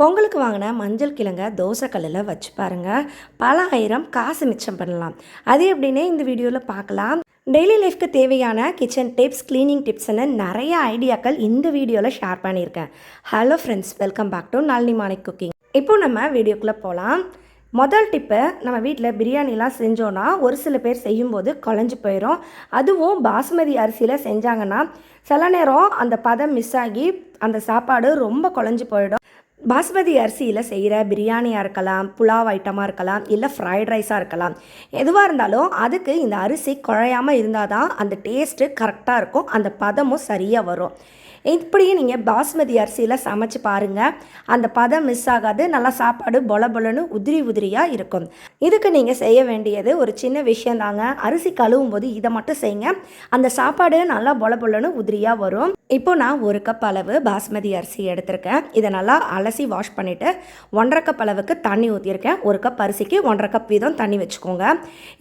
பொங்கலுக்கு வாங்கின மஞ்சள் கிழங்க தோசைக்கல்லில் வச்சு பாருங்கள் பல ஆயிரம் காசு மிச்சம் பண்ணலாம். அது எப்படின்னே இந்த வீடியோவில் பார்க்கலாம். டெய்லி லைஃப்க்கு தேவையான கிச்சன் டிப்ஸ் க்ளீனிங் டிப்ஸ்னு நிறைய ஐடியாக்கள் இந்த வீடியோவில் ஷேர் பண்ணியிருக்கேன். Hello friends welcome back to Nalini Manik cooking இப்போ நம்ம வீடியோக்குள்ளே போகலாம் முதல் டிப்பு நம்ம வீட்டில் பிரியாணிலாம் செஞ்சோன்னா ஒரு சில பேர் செய்யும்போது குழஞ்சி போயிடும் அதுவும் பாசுமதி அரிசியில் செஞ்சாங்கன்னா சில நேரம் அந்த பதம் மிஸ் ஆகி அந்த சாப்பாடு ரொம்ப குழஞ்சி போயிடும். பாஸ்மதி அரிசியில் செய்கிற பிரியாணியாக இருக்கலாம் புலாவ் ஐட்டமாக இருக்கலாம் இல்லை ஃப்ரைட் ரைஸாக இருக்கலாம். எதுவாக இருந்தாலும் அதுக்கு இந்த அரிசி குழையாமல் இருந்தால் தான் அந்த டேஸ்ட்டு கரெக்டாக இருக்கும் அந்த பதமும் சரியாக வரும். இப்படியே நீங்கள் பாஸ்மதி அரிசியில் சமைச்சு பாருங்கள் அந்த பதம் மிஸ் ஆகாது. நல்லா சாப்பாடு பொல பொலன்னு உதிரி உதிரியாக இருக்கும். இதுக்கு நீங்கள் செய்ய வேண்டியது ஒரு சின்ன விஷயம் தாங்க. அரிசி கழுவும் போது இதை மட்டும் செய்யுங்க. அந்த சாப்பாடு நல்லா பொல பொலன்னு உதிரியாக வரும். இப்போ நான் ஒரு கப் அளவு பாஸ்மதி அரிசி எடுத்திருக்கேன். இதை நல்லா அலசி வாஷ் பண்ணிவிட்டு ஒன்றரை கப் அளவுக்கு தண்ணி ஊற்றிருக்கேன் ஒரு கப் அரிசிக்கு ஒன்றரை கப் வீதம் தண்ணி வச்சுக்கோங்க.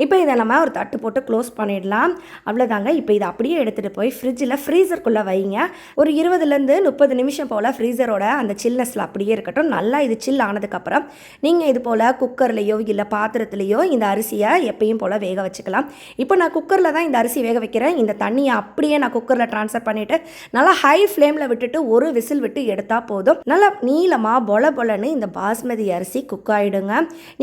இப்போ இதை நம்ம ஒரு தட்டு போட்டு க்ளோஸ் பண்ணிடலாம். அவ்வளோதாங்க இப்போ இதை அப்படியே எடுத்துகிட்டு போய் ஃப்ரிட்ஜில் ஃப்ரீசருக்குள்ளே வைங்க. ஒரு இருபதுலேருந்து முப்பது நிமிஷம் போல் ஃப்ரீசரோட அந்த சில்னஸில் அப்படியே இருக்கட்டும். நல்லா இது சில் ஆனதுக்கப்புறம் நீங்கள் இது போல் குக்கர்லேயோ இல்லை பாத்திரத்துலேயோ இந்த அரிசியை எப்பயும் போல் வேக வச்சுக்கலாம். இப்போ நான் குக்கரில் தான் இந்த அரிசி வேக வைக்கிறேன். இந்த தண்ணியை அப்படியே நான் குக்கரில் ட்ரான்ஸ்ஃபர் பண்ணிவிட்டு நல்லா ஹை ஃப்ளேமில் விட்டுட்டு ஒரு விசில் விட்டு எடுத்தால் போதும். நல்லா நீளமாக பொல பொலன்னு இந்த பாஸ்மதி அரிசி குக் ஆகிடுங்க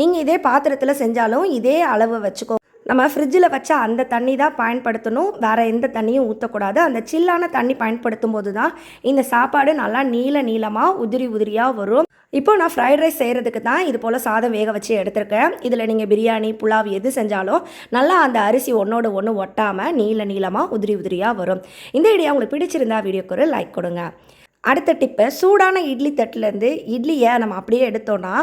நீங்கள் இதே பாத்திரத்தில் செஞ்சாலும் இதே அளவு வச்சுக்கோ. நம்ம ஃப்ரிட்ஜில் வச்ச அந்த தண்ணி தான் பயன்படுத்தணும். வேறு எந்த தண்ணியும் ஊற்றக்கூடாது அந்த சில்லான தண்ணி பயன்படுத்தும் போது தான் இந்த சாப்பாடு நல்லா நீள நீளமாக உதிரி உதிரியாக வரும். இப்போ நான் ஃப்ரைட் ரைஸ் செய்கிறதுக்கு தான் இது போல் சாதம் வேக வச்சு எடுத்திருக்கேன். இதில் நீங்கள் பிரியாணி புலாவ் எது செஞ்சாலும் நல்லா அந்த அரிசி ஒன்றோட ஒன்று ஒட்டாமல் நீள நீளமாக உதிரி உதிரியாக வரும். இந்த ஐடியா உங்களுக்கு பிடிச்சிருந்தா வீடியோக்கு ஒரு லைக் கொடுங்க. அடுத்த டிப்பு சூடான இட்லி தட்டுலேருந்து இட்லியை நம்ம அப்படியே எடுத்தோன்னா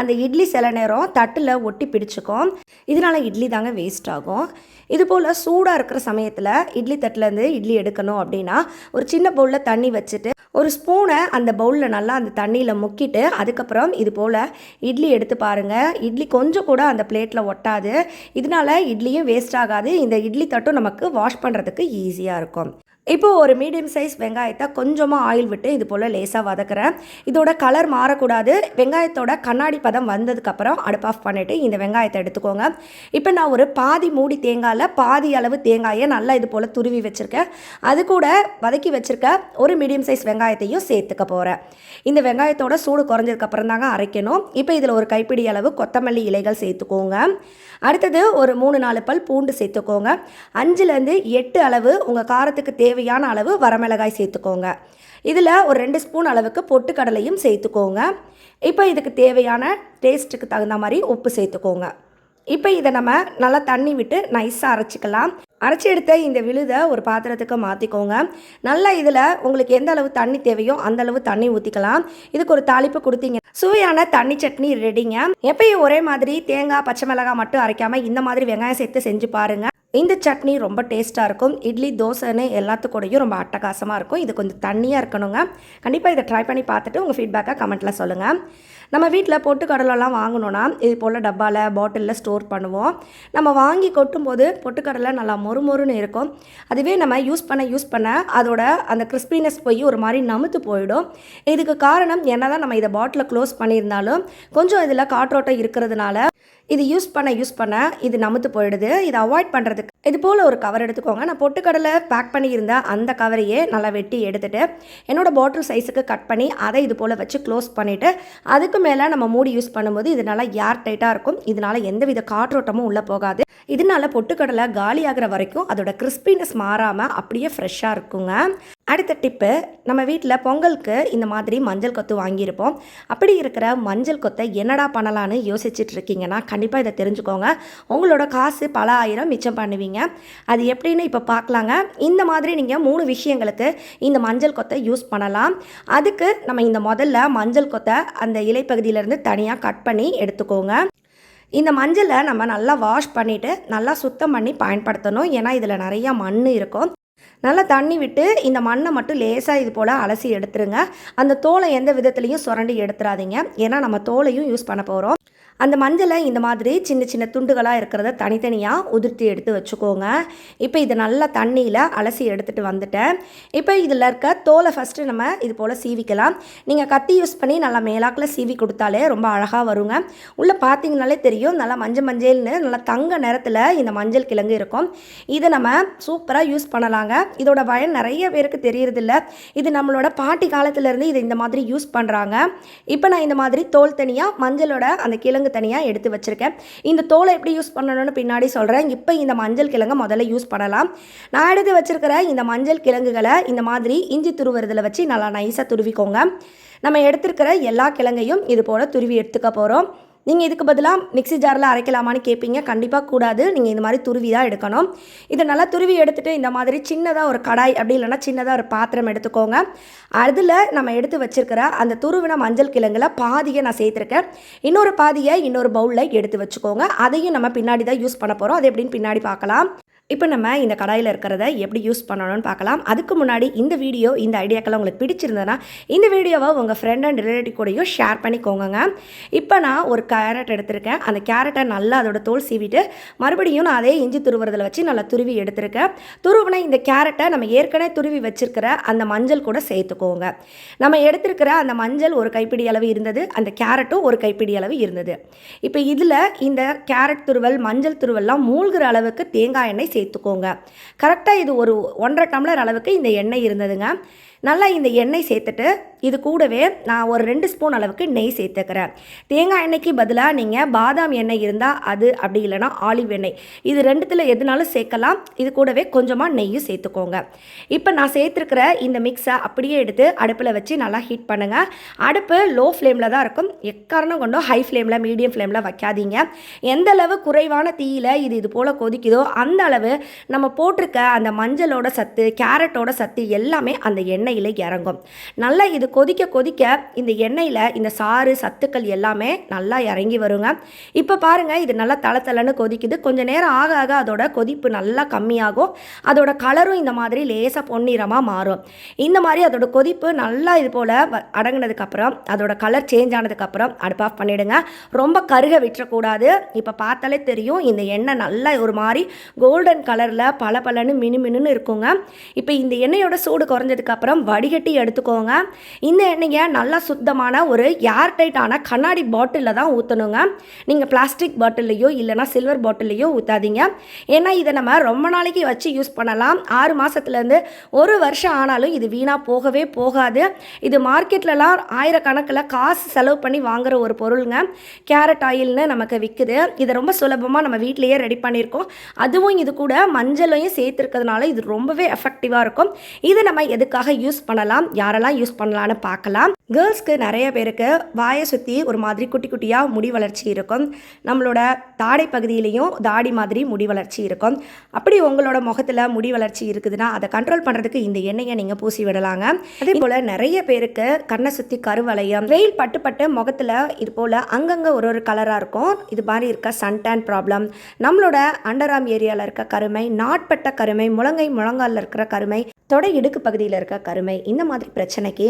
அந்த இட்லி சில நேரம் தட்டில் ஒட்டி பிடிச்சிக்கும். இதனால் இட்லி தாங்க வேஸ்ட் ஆகும். இது போல் சூடாக இருக்கிற சமயத்தில் இட்லி தட்டிலேருந்து இட்லி எடுக்கணும் அப்படின்னா ஒரு சின்ன பவுலில் தண்ணி வச்சுட்டு ஒரு ஸ்பூனை அந்த பவுலில் நல்லா அந்த தண்ணியில் முக்கிட்டு அதுக்கப்புறம் இது போல் இட்லி எடுத்து பாருங்கள் இட்லி கொஞ்சம் கூட அந்த பிளேட்டில் ஒட்டாது. இதனால் இட்லியும் வேஸ்ட் ஆகாது. இந்த இட்லி தட்டும் நமக்கு வாஷ் பண்ணுறதுக்கு ஈஸியாக இருக்கும். இப்போ ஒரு மீடியம் சைஸ் வெங்காயத்தை கொஞ்சமாக ஆயில் விட்டு இது போல் லேசாக வதக்குறேன். இதோட கலர் மாறக்கூடாது. வெங்காயத்தோட கண்ணாடி பதம் வந்ததுக்கப்புறம் அடுப்பு ஆஃப் பண்ணிவிட்டு இந்த வெங்காயத்தை எடுத்துக்கோங்க. இப்போ நான் ஒரு பாதி மூடி தேங்காயில் பாதி அளவு தேங்காயை நல்லா இது போல் துருவி வச்சுருக்கேன். அது கூட வதக்கி வச்சுருக்க ஒரு மீடியம் சைஸ் வெங்காயத்தையும் சேர்த்துக்க போகிறேன் இந்த வெங்காயத்தோட சூடு குறைஞ்சதுக்கப்புறம் தாங்க அரைக்கணும். இப்போ இதில் ஒரு கைப்பிடி அளவு கொத்தமல்லி இலைகள் சேர்த்துக்கோங்க. அடுத்தது ஒரு மூணு நாலு பல் பூண்டு சேர்த்துக்கோங்க. அஞ்சுலேருந்து எட்டு அளவு உங்கள் காரத்துக்கு தேவையான அளவு வரமிளகாய் சேர்த்துக்கோங்க. இதில் ஒரு ரெண்டு ஸ்பூன் அளவுக்கு பொட்டுக்கடலையும் சேர்த்துக்கோங்க. இப்போ இதுக்கு தேவையான டேஸ்ட்டுக்கு தகுந்த மாதிரி உப்பு சேர்த்துக்கோங்க. இப்போ இதை நம்ம நல்லா தண்ணி விட்டு நைஸாக அரைச்சிக்கலாம். அரைச்சி எடுத்த இந்த விழுதை ஒரு பாத்திரத்துக்கு மாற்றிக்கோங்க நல்லா இதில் உங்களுக்கு எந்த அளவு தண்ணி தேவையோ அந்த அளவு தண்ணி ஊற்றிக்கலாம் இதுக்கு ஒரு தாளிப்பு கொடுத்தீங்க. சுவையான தண்ணி சட்னி ரெடிங்க எப்பயும் ஒரே மாதிரி தேங்காய் பச்சை மிளகாய் மட்டும் அரைக்காமல் இந்த மாதிரி வெங்காயம் சேர்த்து செஞ்சு பாருங்கள் இந்த சட்னி ரொம்ப டேஸ்ட்டாக இருக்கும். இட்லி தோசைன்னு எல்லாத்துக்கூடையும் ரொம்ப அட்டகாசமாக இருக்கும். இது கொஞ்சம் தண்ணியாக இருக்கணுங்க. கண்டிப்பாக இதை ட்ரை பண்ணி பார்த்துட்டு உங்கள் ஃபீட்பேக்கை கமெண்ட்டில் சொல்லுங்கள் நம்ம வீட்டில் பொட்டுக்கடலைலாம் வாங்கணுன்னா இது போல் டப்பாவில் பாட்டிலில் ஸ்டோர் பண்ணுவோம். நம்ம வாங்கி கொட்டும்போது பொட்டுக்கடலை நல்லா மொறுமொறுன்னு இருக்கும். அதுவே நம்ம யூஸ் பண்ண யூஸ் பண்ண அதோட அந்த கிறிஸ்பினஸ் போய் ஒரு மாதிரி நமுத்து போயிடும். இதுக்கு காரணம் என்ன தான் நம்ம இதை பாட்டிலை க்ளோஸ் பண்ணியிருந்தாலும் கொஞ்சம் இதில் காற்றோட்டம் இருக்கிறதுனால இது யூஸ் பண்ண யூஸ் பண்ண இது நமத்து போயிடுது. இதை அவாய்ட் பண்ணுறதுக்கு இது போல் ஒரு கவர் எடுத்துக்கோங்க. நான் பொட்டுக்கடலை பேக் பண்ணியிருந்த அந்த கவரையே நல்லா வெட்டி எடுத்துகிட்டு என்னோடய பாட்டில் சைஸுக்கு கட் பண்ணி அதை இது போல் வச்சு க்ளோஸ் பண்ணிவிட்டு அதுக்கு மேலே நம்ம மூடி யூஸ் பண்ணும்போது இது நல்லா ஏர் டைட்டாக இருக்கும். இதனால் எந்தவித காற்றோட்டமும் உள்ளே போகாது. இதனால பொட்டுக்கடலை காலி ஆகிற வரைக்கும் அதோட கிறிஸ்பினஸ் மாறாமல் அப்படியே ஃப்ரெஷ்ஷாக இருக்குங்க. அடுத்த டிப்பு நம்ம வீட்டில் பொங்கலுக்கு இந்த மாதிரி மஞ்சள் கொத்து வாங்கியிருப்போம். அப்படி இருக்கிற மஞ்சள் கொத்தை என்னடா பண்ணலான்னு யோசிச்சுட்டு இருக்கீங்கன்னா கண்டிப்பாக இதை தெரிஞ்சுக்கோங்க. உங்களோட காசு பல ஆயிரம் மிச்சம் பண்ணுவீங்க. அது எப்படின்னு இப்போ பார்க்கலாங்க இந்த மாதிரி நீங்கள் மூணு விஷயங்களுக்கு இந்த மஞ்சள் கொத்தை யூஸ் பண்ணலாம். அதுக்கு நம்ம இந்த முதல்ல மஞ்சள் கொத்தை அந்த இலைப்பகுதியிலேருந்து தனியாக கட் பண்ணி எடுத்துக்கோங்க. இந்த மஞ்சளை நம்ம நல்லா வாஷ் பண்ணிவிட்டு நல்லா சுத்தம் பண்ணி பயன்படுத்தணும். ஏன்னா இதில் நிறையா மண் இருக்கும். நல்லா தண்ணி விட்டு இந்த மண்ணை மட்டும் லேசாக இது போல் அலசி எடுத்துருங்க. அந்த தோலை எந்த விதத்துலையும் சுரண்டி எடுத்துடாதீங்க ஏன்னா நம்ம தோலையும் யூஸ் பண்ண போகிறோம் அந்த மஞ்சளை இந்த மாதிரி சின்ன சின்ன துண்டுகளாக இருக்கிறத தனித்தனியாக உதிர்த்தி எடுத்து வச்சுக்கோங்க. இப்போ இதை நல்லா தண்ணியில் அலசி எடுத்துகிட்டு வந்துட்டேன். இப்போ இதில் இருக்க தோலை ஃபஸ்ட்டு நம்ம இது போல் சீவிக்கலாம். நீங்கள் கத்தி யூஸ் பண்ணி நல்லா மேலாக்கில் சீவி கொடுத்தாலே ரொம்ப அழகாக வருங்க. உள்ளே பார்த்தீங்கனாலே தெரியும் நல்லா மஞ்சள் மஞ்சள்னு நல்லா தங்க நிறத்தில் இந்த மஞ்சள் கிழங்கு இருக்கும். இதை நம்ம சூப்பராக யூஸ் பண்ணலாங்க. இதோட பயன் நிறைய பேருக்கு தெரியறதில்ல. இது நம்மளோட பாட்டி காலத்துலேருந்து இதை இந்த மாதிரி யூஸ் பண்ணுறாங்க. இப்போ நான் இந்த மாதிரி தோல் தனியாக மஞ்சளோட அந்த கிழங்கு தனியாக எடுத்து வச்சுருக்கேன். இந்த தோலை எப்படி யூஸ் பண்ணணும்னு பின்னாடி சொல்கிறேன் இப்போ இந்த மஞ்சள் கிழங்கு முதல்ல யூஸ் பண்ணலாம். நான் எடுத்து வச்சிருக்கிற இந்த மஞ்சள் கிழங்குகளை இந்த மாதிரி இஞ்சி துருவுறதுல வச்சு நல்லா நைஸாக துருவிக்கோங்க. நம்ம எடுத்திருக்கிற எல்லா கிழங்கையும் இது போல் துருவி எடுத்துக்க போகிறோம் நீங்கள் இதுக்கு பதிலாக மிக்ஸி ஜாரில் அரைக்கலாமான்னு கேட்பீங்க கண்டிப்பாக கூடாது. நீங்கள் இந்த மாதிரி துருவி தான் எடுக்கணும். இதை நல்லா துருவி எடுத்துகிட்டு இந்த மாதிரி சின்னதாக ஒரு கடாய் அப்படி இல்லைன்னா சின்னதாக ஒரு பாத்திரம் எடுத்துக்கோங்க. அதில் நம்ம எடுத்து வச்சுருக்கிற அந்த துருவின மஞ்சள் கிழங்குல பாதியை நான் சேர்த்துருக்கேன். இன்னொரு பாதியை இன்னொரு பவுலில் எடுத்து வச்சுக்கோங்க. அதையும் நம்ம பின்னாடி தான் யூஸ் பண்ண போகிறோம் அது எப்படின்னு பின்னாடி பார்க்கலாம். இப்போ நம்ம இந்த கடாயில் இருக்கிறத எப்படி யூஸ் பண்ணணும்னு பார்க்கலாம். அதுக்கு முன்னாடி இந்த வீடியோ இந்த ஐடியாக்கெல்லாம் உங்களுக்கு பிடிச்சிருந்ததுன்னா இந்த வீடியோவை உங்கள் ஃப்ரெண்ட் அண்ட் ரிலேட்டிவ் கூடயும் ஷேர் பண்ணிக்கோங்க இப்போ நான் ஒரு கேரட் எடுத்திருக்கேன். அந்த கேரட்டை நல்லா அதோட தோல் சீவிட்டு மறுபடியும் நான் அதே இஞ்சி துருவுறதில் வச்சு நல்லா துருவி எடுத்திருக்கேன். துருவின இந்த கேரட்டை நம்ம ஏற்கனவே துருவி வச்சிருக்கிற அந்த மஞ்சள் கூட சேர்த்துக்கோங்க. நம்ம எடுத்திருக்கிற அந்த மஞ்சள் ஒரு கைப்பிடி அளவு இருந்தது. அந்த கேரட்டும் ஒரு கைப்பிடி அளவு இருந்தது. இப்போ இதில் இந்த கேரட் துருவல் மஞ்சள் துருவல்லாம் மூழ்கிற அளவுக்கு தேங்காய் எண்ணெய் சேர்த்துக்கோங்க. கரெக்டாக இது ஒரு ஒன்றரை டம்ளர் அளவுக்கு இந்த எண்ணெய் இருந்ததுங்க. நல்லா இந்த எண்ணெய் சேர்த்துட்டு இது கூடவே நான் ஒரு ரெண்டு ஸ்பூன் அளவுக்கு நெய் சேர்த்துக்கிறேன். தேங்காய் எண்ணெய்க்கு பதிலாக நீங்கள் பாதாம் எண்ணெய் இருந்தால் அது அப்படி இல்லைனா ஆலிவ் எண்ணெய். இது ரெண்டுத்தில் எதுனாலும் சேர்க்கலாம். இது கூடவே கொஞ்சமாக நெய்யும் சேர்த்துக்கோங்க. இப்போ நான் சேர்த்துருக்கிற இந்த மிக்ஸை அப்படியே எடுத்து அடுப்பில் வச்சு நல்லா ஹீட் பண்ணுங்கள் அடுப்பு லோ ஃப்ளேமில் தான் இருக்கும். எக்காரணம் கொண்டோ ஹை ஃப்ளேமில் மீடியம் ஃப்ளேமில் வைக்காதீங்க. எந்த அளவு குறைவான தீயில் இது இது போல் கொதிக்குதோ அந்த அளவு நம்ம போட்டிருக்க அந்த மஞ்சளோட சத்து கேரட்டோட சத்து எல்லாமே அந்த எண்ணெய் எண்ணெயில் இறங்கும். நல்லா இது கொதிக்க கொதிக்க இந்த எண்ணெயில் இந்த சாறு சத்துக்கள் எல்லாமே நல்லா இறங்கி வருங்க. இப்போ பாருங்கள் இது நல்லா தள தளன்னு கொதிக்குது. கொஞ்சம் நேரம் ஆக ஆக அதோட கொதிப்பு நல்லா கம்மியாகும். அதோட கலரும் இந்த மாதிரி லேசாக பொன்னிறமாக மாறும். இந்த மாதிரி அதோட கொதிப்பு நல்லா இது போல் அடங்கினதுக்கப்புறம் அதோட கலர் சேஞ்ச் ஆனதுக்கப்புறம் அடுப்பு ஆஃப் பண்ணிவிடுங்க ரொம்ப கருக விட்டுறக்கூடாது. இப்போ பார்த்தாலே தெரியும் இந்த எண்ணெய் நல்லா ஒரு மாதிரி கோல்டன் கலரில் பல பலன்னு மினு மினுன்னு இருக்குங்க. இப்போ இந்த எண்ணெயோட சூடு குறைஞ்சதுக்கப்புறம் வடிகட்டி எடுத்துக்கோங்க. இந்த எண்ணெயை நல்லா சுத்தமான ஒரு ஏர் டைட்டான கண்ணாடி பாட்டிலில் தான் ஊற்றணுங்க நீங்கள் பிளாஸ்டிக் பாட்டில்லையோ இல்லைனா சில்வர் பாட்டில்லையோ ஊற்றாதீங்க ஏன்னா இதை நம்ம ரொம்ப நாளைக்கு வச்சு யூஸ் பண்ணலாம். ஆறு மாதத்துலேருந்து ஒரு வருஷம் ஆனாலும் இது வீணாக போகவே போகாது. இது மார்க்கெட்லலாம் ஆயிரக்கணக்கில் காசு செலவு பண்ணி வாங்குகிற ஒரு பொருளுங்க. கேரட் ஆயில்னு நமக்கு விற்குது இதை ரொம்ப சுலபமாக நம்ம வீட்டிலேயே ரெடி பண்ணியிருக்கோம். அதுவும் இது கூட மஞ்சளையும் சேர்த்துருக்கிறதுனால இது ரொம்பவே எஃபெக்டிவாக இருக்கும். இது நம்ம எதுக்காக யூஸ் யூஸ் பண்ணலாம் யாரெல்லாம் யூஸ் பண்ணலான்னு பார்க்கலாம். கேர்ள்ஸ்க்கு நிறைய பேருக்கு வாயை சுற்றி ஒரு மாதிரி குட்டி குட்டியாக முடி வளர்ச்சி இருக்கும். நம்மளோட தாடை பகுதியிலையும் தாடி மாதிரி முடி வளர்ச்சி இருக்கும். அப்படி உங்களோட முகத்தில் முடி வளர்ச்சி இருக்குதுன்னா அதை கண்ட்ரோல் பண்ணுறதுக்கு இந்த எண்ணெயை நீங்கள் பூசி விடலாங்க. அதே போல் நிறைய பேருக்கு கண்ணை சுற்றி கருவளையம் வெயில் பட்டு பட்டு முகத்தில் இது போல் அங்கங்கே ஒரு ஒரு கலராக இருக்கும். இது மாதிரி இருக்க சன்டேன் ப்ராப்ளம் நம்மளோட அண்டராம் ஏரியாவில் இருக்க கருமை நாட்பட்ட கருமை முழங்கை முழங்காலில் இருக்கிற கருமை தொடை இடுக்கு பகுதியில் இருக்க கருமை இந்த மாதிரி பிரச்சனைக்கு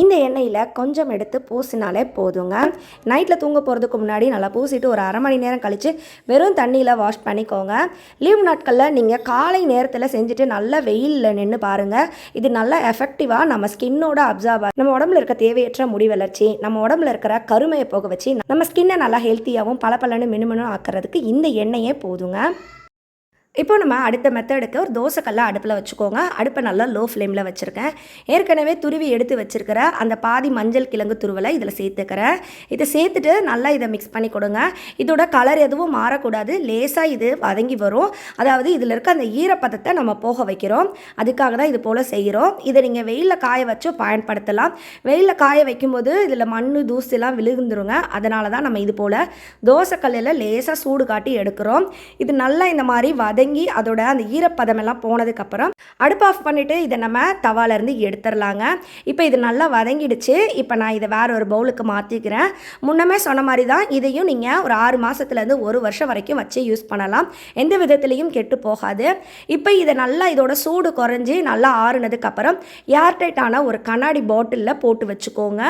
இந்த எண்ணெயில் கொஞ்சம் எடுத்து பூசினாலே போதுங்க. நைட்டில் தூங்க போகிறதுக்கு முன்னாடி நல்லா பூசிட்டு ஒரு அரை மணி நேரம் கழித்து வெறும் தண்ணியில் வாஷ் பண்ணிக்கோங்க. லீவ் நாட்களில் நீங்கள் காலை நேரத்தில் செஞ்சுட்டு நல்லா வெயிலில் நின்று பாருங்கள் இது நல்லா எஃபெக்டிவாக நம்ம ஸ்கின்னோட அப்சர்வ் நம்ம உடம்புல இருக்க தேவையற்ற முடி வளர்ச்சி நம்ம உடம்புல இருக்கிற கருமையை போக வச்சு நம்ம ஸ்கின்னை நல்லா ஹெல்த்தியாகவும் பல பலன்னு மினுமினும் ஆக்கிறதுக்கு இந்த எண்ணெயே போதுங்க. இப்போ நம்ம அடுத்த மெத்தடுக்கு ஒரு தோசைக்கல்லை அடுப்பில் வச்சுக்கோங்க. அடுப்பை நல்லா லோ ஃப்ளேமில் வச்சுருக்கேன். ஏற்கனவே துருவி எடுத்து வச்சுருக்கிற அந்த பாதி மஞ்சள் கிழங்கு துருவலை இதில் சேர்த்துக்கிறேன். இதை சேர்த்துட்டு நல்லா இதை மிக்ஸ் பண்ணி கொடுங்க. இதோட கலர் எதுவும் மாறக்கூடாது. லேசாக இது வதங்கி வரும். அதாவது இதில் இருக்க அந்த ஈரப்பதத்தை நம்ம போக வைக்கிறோம். அதுக்காக தான் இது போல் செய்கிறோம். இதை நீங்கள் வெயிலில் காய வச்சு பயன்படுத்தலாம். வெயிலில் காய வைக்கும்போது இதில் மண் தூசிலாம் விழுந்துருங்க. அதனால தான் நம்ம இது போல் தோசைக்கல்லில் லேசாக சூடு காட்டி எடுக்கிறோம். இது நல்லா இந்த மாதிரி வத வதங்கி அதோட அந்த ஈரப்பதமெல்லாம் போனதுக்கப்புறம் அடுப்பு ஆஃப் பண்ணிவிட்டு இதை நம்ம தவாலேருந்து எடுத்துடலாங்க. இப்போ இது நல்லா வதங்கிடுச்சு. இப்போ நான் இதை வேறு ஒரு பவுலுக்கு மாற்றிக்கிறேன் முன்னமே சொன்ன மாதிரி தான் இதையும் நீங்கள் ஒரு ஆறு மாதத்துலேருந்து ஒரு வருஷம் வரைக்கும் வச்சு யூஸ் பண்ணலாம். எந்த விதத்துலேயும் கெட்டு போகாது. இப்போ இதை நல்லா இதோட சூடு குறைஞ்சி நல்லா ஆறுனதுக்கப்புறம் ஏர்டைட்டான ஒரு கண்ணாடி பாட்டிலில் போட்டு வச்சுக்கோங்க.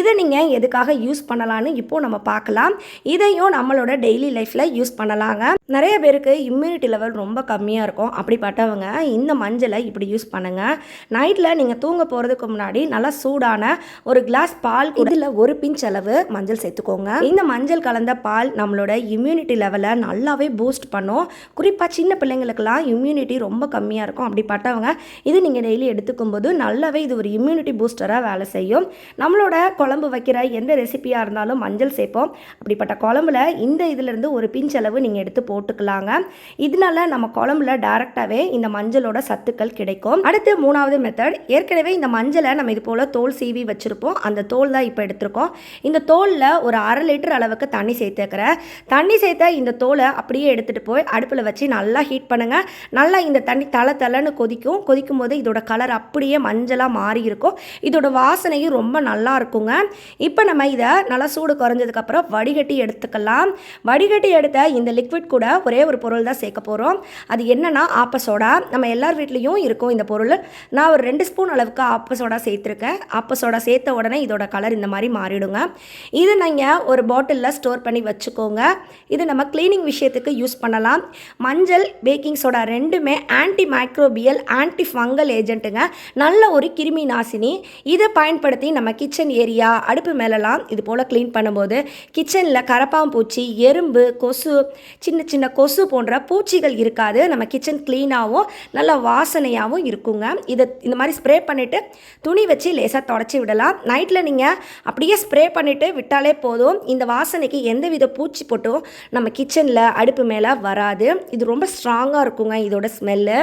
இதை நீங்கள் எதுக்காக யூஸ் பண்ணலான்னு இப்போது நம்ம பார்க்கலாம். இதையும் நம்மளோட டெய்லி லைஃப்பில் யூஸ் பண்ணலாங்க. நிறைய பேருக்கு இம்யூனிட்டி லெவல் ரொம்ப கம்மியாக இருக்கும். அப்படிப்பட்டவங்க இந்த மஞ்சளை இப்படி யூஸ் பண்ணுங்கள் நைட்டில் நீங்கள் தூங்க போகிறதுக்கு முன்னாடி நல்லா சூடான ஒரு கிளாஸ் பால் இதில் ஒரு பிஞ்ச் அளவு மஞ்சள் சேர்த்துக்கோங்க. இந்த மஞ்சள் கலந்த பால் நம்மளோட இம்யூனிட்டி லெவலை நல்லாவே பூஸ்ட் பண்ணும். குறிப்பாக சின்ன பிள்ளைங்களுக்கெல்லாம் இம்யூனிட்டி ரொம்ப கம்மியாக இருக்கும். அப்படிப்பட்டவங்க இது நீங்கள் டெய்லி எடுத்துக்கும் போது நல்லாவே இது ஒரு இம்யூனிட்டி பூஸ்டராக வேலை செய்யும். நம்மளோட குழம்பு வைக்கிற எந்த ரெசிபியாக இருந்தாலும் மஞ்சள் சேர்ப்போம். அப்படிப்பட்ட குழம்புல இந்த இதிலிருந்து ஒரு பிஞ்ச் அளவு நீங்கள் எடுத்து போட்டுக்கலாங்க. இதனால நம்ம குழம்புல டேரெக்டாகவே இந்த மஞ்சளோட சத்துக்கள் கிடைக்கும். அடுத்து மூணாவது மெத்தட் ஏற்கனவே இந்த மஞ்சளை நம்ம இது போல் தோல் சீவி வச்சுருப்போம். அந்த தோல் தான் இப்போ எடுத்திருக்கோம். இந்த தோலில் ஒரு அரை லிட்டர் அளவுக்கு தண்ணி சேர்த்துக்கிறேன். தண்ணி சேர்த்த இந்த தோலை அப்படியே எடுத்துகிட்டு போய் அடுப்பில் வச்சு நல்லா ஹீட் பண்ணுங்கள் நல்லா இந்த தண்ணி தலை தலைன்னு கொதிக்கும். கொதிக்கும் போது இதோட கலர் அப்படியே மஞ்சளாக மாறி இருக்கும். இதோட வாசனையும் ரொம்ப நல்லா இருக்குங்க. இப்போ நம்ம இதை நல்லா சூடு குறைஞ்சதுக்கப்புறம் வடிகட்டி எடுத்துக்கலாம். வடிகட்டி எடுத்த இந்த லிக்விட் கூட ஒரே ஒரு பொருள் தான் சேர்க்க போகிறோம் அது என்னென்னா ஆப்பசோடா நம்ம எல்லார் வீட்லேயும் இருக்கும் இந்த பொருள். நான் ஒரு ரெண்டு ஸ்பூன் அளவுக்கு ஆப்பசோடா சேர்த்துருக்கேன். ஆப்பசோடா சேர்த்த உடனே இதோட கலர் இந்த மாதிரி மாறிடுங்க. இது நீங்கள் ஒரு பாட்டிலில் ஸ்டோர் பண்ணி வச்சுக்கோங்க. இது நம்ம க்ளீனிங் விஷயத்துக்கு யூஸ் பண்ணலாம். மஞ்சள் பேக்கிங் சோடா ரெண்டுமே ஆன்டி மைக்ரோபியல் ஆன்டி ஃபங்கல் ஏஜென்ட்டுங்க நல்ல ஒரு கிருமி நாசினி. இதை பயன்படுத்தி நம்ம கிச்சன் ஏரியா அடுப்பு மேலெல்லாம் இது போல் க்ளீன் பண்ணும்போது கிச்சனில் கரப்பாம்பூச்சி எறும்பு கொசு சின்ன சின்ன கொசு போன்ற பூச்சிகள் இருக்காது. நம்ம கிச்சன் க்ளீனாகவும் நல்ல வாசனையாகவும் இருக்குங்க. இதை இந்த மாதிரி ஸ்ப்ரே பண்ணிவிட்டு துணி வச்சு லேசாக தொடச்சி விடலாம். நைட்டில் நீங்கள் அப்படியே ஸ்ப்ரே பண்ணிவிட்டு விட்டாலே போதும். இந்த வாசனைக்கு எந்தவித பூச்சி போட்டும் நம்ம கிச்சனில் அடுப்பு மேலே வராது. இது ரொம்ப ஸ்ட்ராங்காக இருக்குங்க இதோட ஸ்மெல்லு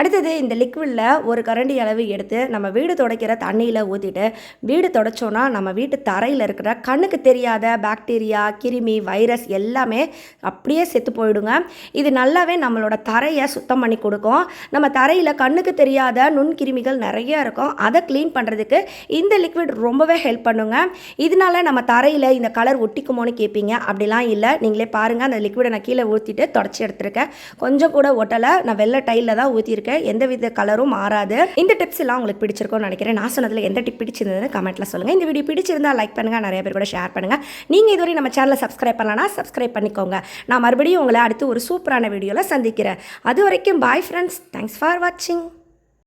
அடுத்தது இந்த லிக்விடில் ஒரு கரண்டி அளவு எடுத்து நம்ம வீடு துடைக்கிற தண்ணியில் ஊற்றிட்டு வீடு துடைச்சோன்னா நம்ம வீட்டு தரையில் இருக்கிற கண்ணுக்கு தெரியாத பாக்டீரியா கிருமி வைரஸ் எல்லாமே அப்படியே செத்து போயிடுங்க. இது நல்லாவே நம்ம நம்மளோட தரையை சுத்தம் பண்ணி கொடுக்கும். நம்ம தரையில் கண்ணுக்கு தெரியாத நுண்கிருமிகள் நிறைய இருக்கும். அதை க்ளீன் பண்ணுறதுக்கு இந்த லிக்விட் ரொம்பவே ஹெல்ப் பண்ணுங்க. இதனால நம்ம தரையில் இந்த கலர் ஒட்டிக்குமோன்னு கேட்பீங்க அப்படிலாம் இல்லை. நீங்களே பாருங்கள் அந்த லிக்விடை நான் கீழே ஊற்றிட்டு தொடச்சி எடுத்திருக்கேன். கொஞ்சம் கூட ஒட்டலை. நான் வெள்ளை டைலில் தான் ஊற்றிருக்கேன் எந்த வித கலரும் மாறாது. இந்த டிப்ஸ் எல்லாம் உங்களுக்கு பிடிச்சிருக்கோம்னு நினைக்கிறேன். நான் சொன்னதில் எந்த டிப் பிடிச்சிருந்ததுன்னு கமெண்ட்டில் சொல்லுங்கள் இந்த வீடியோ பிடிச்சிருந்தா லைக் பண்ணுங்கள் நிறைய பேர் கூட ஷேர் பண்ணுங்கள் நீங்கள் இதுவரை நம்ம சேனலை சப்ஸ்கிரைப் பண்ணலன்னா சப்ஸ்கிரைப் பண்ணிக்கோங்க. நான் மறுபடியும் உங்களை அடுத்து ஒரு சூப்பரான வீடியோவில் சந்திக்கிறேன் அது வரைக்கும் பாய் ஃப்ரெண்ட்ஸ் தேங்க்ஸ் ஃபார் வாட்சிங்